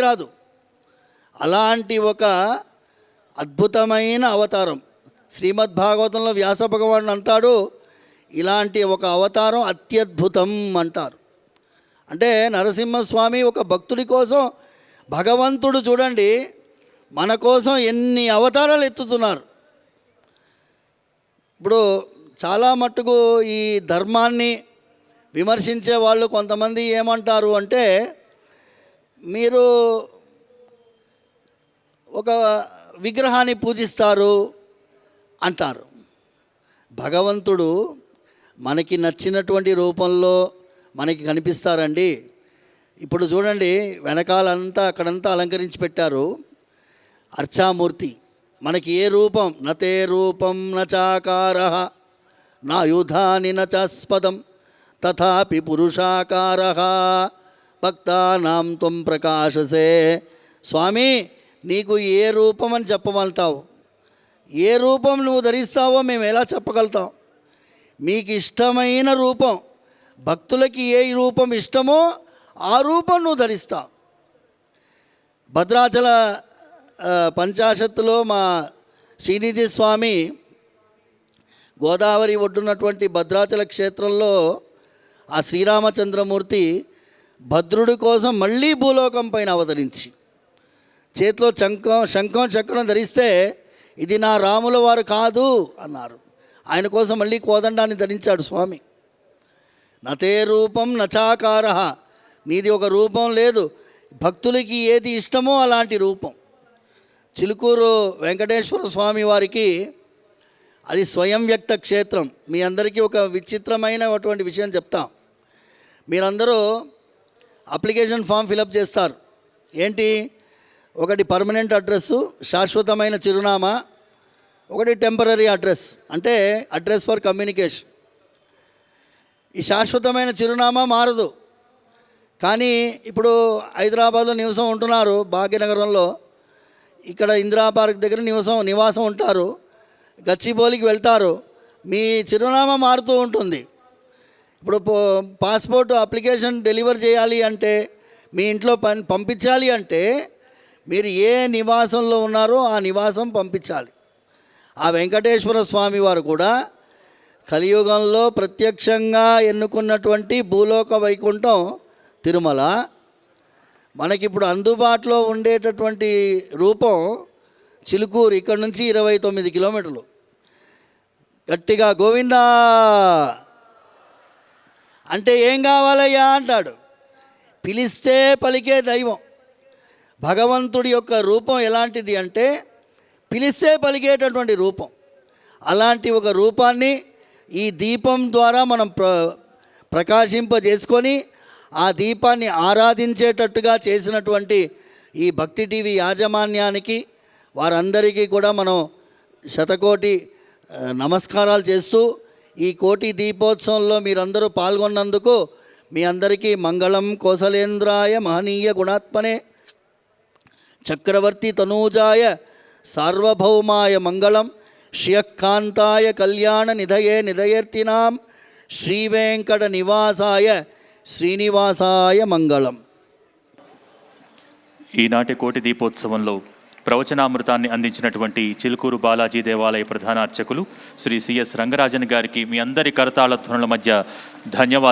రాదు. అలాంటి ఒక అద్భుతమైన అవతారం. శ్రీమద్ భాగవతంలో వ్యాస భగవాను అంటాడు ఇలాంటి ఒక అవతారం అత్యద్భుతం అంటారు. అంటే నరసింహస్వామి ఒక భక్తుడి కోసం భగవంతుడు చూడండి మన కోసం ఎన్ని అవతారాలు ఎత్తుతున్నారు. ఇప్పుడు చాలా మట్టుకు ఈ ధర్మాన్ని విమర్శించే వాళ్ళు కొంతమంది ఏమంటారు అంటే మీరు ఒక విగ్రహాన్ని పూజిస్తారు అంటారు. భగవంతుడు మనకి నచ్చినటువంటి రూపంలో మనకి కనిపిస్తారండి. ఇప్పుడు చూడండి వెనకాలంతా అక్కడంతా అలంకరించి పెట్టారు. అర్చామూర్తి మనకి ఏ రూపం? నతే రూపం నచాకార నా యుధాని నచాస్పదం తథాపి పురుషాకార భక్తానాం త్వం ప్రకాశసే. స్వామి నీకు ఏ రూపం అని చెప్పమంటావు? ఏ రూపం నువ్వు ధరిస్తావో మేము ఎలా చెప్పగలుగుతాం? మీకు ఇష్టమైన రూపం భక్తులకి ఏ రూపం ఇష్టమో ఆ రూపం నువ్వు ధరిస్తావు. భద్రాచల పంచాశత్తులో మా శ్రీనిధి స్వామి గోదావరి ఒడ్డున్నటువంటి భద్రాచల క్షేత్రంలో ఆ శ్రీరామచంద్రమూర్తి భద్రుడి కోసం మళ్ళీ భూలోకం పైన అవతరించి. చేతిలో శంఖం శంఖం చక్రం ధరిస్తే ఇది నా రాముల వారు కాదు అన్నారు. ఆయన కోసం మళ్ళీ కోదండాన్ని ధరించాడు స్వామి. నతే రూపం నచాకార. మీది ఒక రూపం లేదు. భక్తులకి ఏది ఇష్టమో అలాంటి రూపం. చిలుకూరు వెంకటేశ్వర స్వామి వారికి అది స్వయం వ్యక్త క్షేత్రం. మీ అందరికీ ఒక విచిత్రమైనటువంటి విషయం చెప్తాం. మీరందరూ అప్లికేషన్ ఫామ్ ఫిలప్ చేస్తారు. ఏంటి? ఒకటి పర్మనెంట్ అడ్రస్సు శాశ్వతమైన చిరునామా ఒకటి టెంపరీ అడ్రస్ అంటే అడ్రస్ ఫర్ కమ్యూనికేషన్. ఈ శాశ్వతమైన చిరునామా మారదు. కానీ ఇప్పుడు హైదరాబాద్లో నివసం ఉంటున్నారు భాగ్యనగరంలో. ఇక్కడ ఇందిరా పార్క్ దగ్గర నివసం నివాసం ఉంటారు. గచ్చిబౌలికి వెళ్తారు. మీ చిరునామా మారుతూ ఉంటుంది. ఇప్పుడు పో- పాస్పోర్ట్ అప్లికేషన్ డెలివర్ చేయాలి అంటే మీ ఇంట్లో పని పంపించాలి అంటే మీరు ఏ నివాసంలో ఉన్నారో ఆ నివాసం పంపించాలి. ఆ వెంకటేశ్వర స్వామి వారు కూడా కలియుగంలో ప్రత్యక్షంగా ఎన్నుకున్నటువంటి భూలోక వైకుంఠం తిరుమల మనకిప్పుడు అందుబాటులో ఉండేటటువంటి రూపం చిలుకూరు ఇక్కడ నుంచి ఇరవై తొమ్మిది కిలోమీటర్లు. గట్టిగా గోవిందా! అంటే ఏం కావాలయ్యా అంటాడు. పిలిస్తే పలికే దైవం. భగవంతుడి యొక్క రూపం ఎలాంటిది అంటే పిలిస్తే పలికేటటువంటి రూపం. అలాంటి ఒక రూపాన్ని ఈ దీపం ద్వారా మనం ప్ర ప్రకాశింపజేసుకొని ఆ దీపాన్ని ఆరాధించేటట్టుగా చేసినటువంటి ఈ భక్తి టీవీ యాజమాన్యానికి వారందరికీ కూడా మనం శతకోటి నమస్కారాలు చేస్తూ ఈ కోటి దీపోత్సవంలో మీరందరూ పాల్గొన్నందుకు మీ అందరికీ మంగళం కోసలేంద్రాయ మహనీయ గుణాత్మనే చక్రవర్తి తనూజాయ సార్వభౌమాయ మంగళం శ్రియకాంతాయ కళ్యాణ నిధయే నిధయర్తినాం శ్రీవేంకట నివాసాయ శ్రీనివాసాయ మంగళం. ఈనాటి కోటి దీపోత్సవంలో ప్రవచనామృతాన్ని అందించినటువంటి చిలుకూరు బాలాజీ దేవాలయ ప్రధాన అర్చకులు శ్రీ సిఎస్ రంగరాజన్ గారికి మీ అందరి కరతాళ ధ్వనుల మధ్య ధన్యవాదాలు.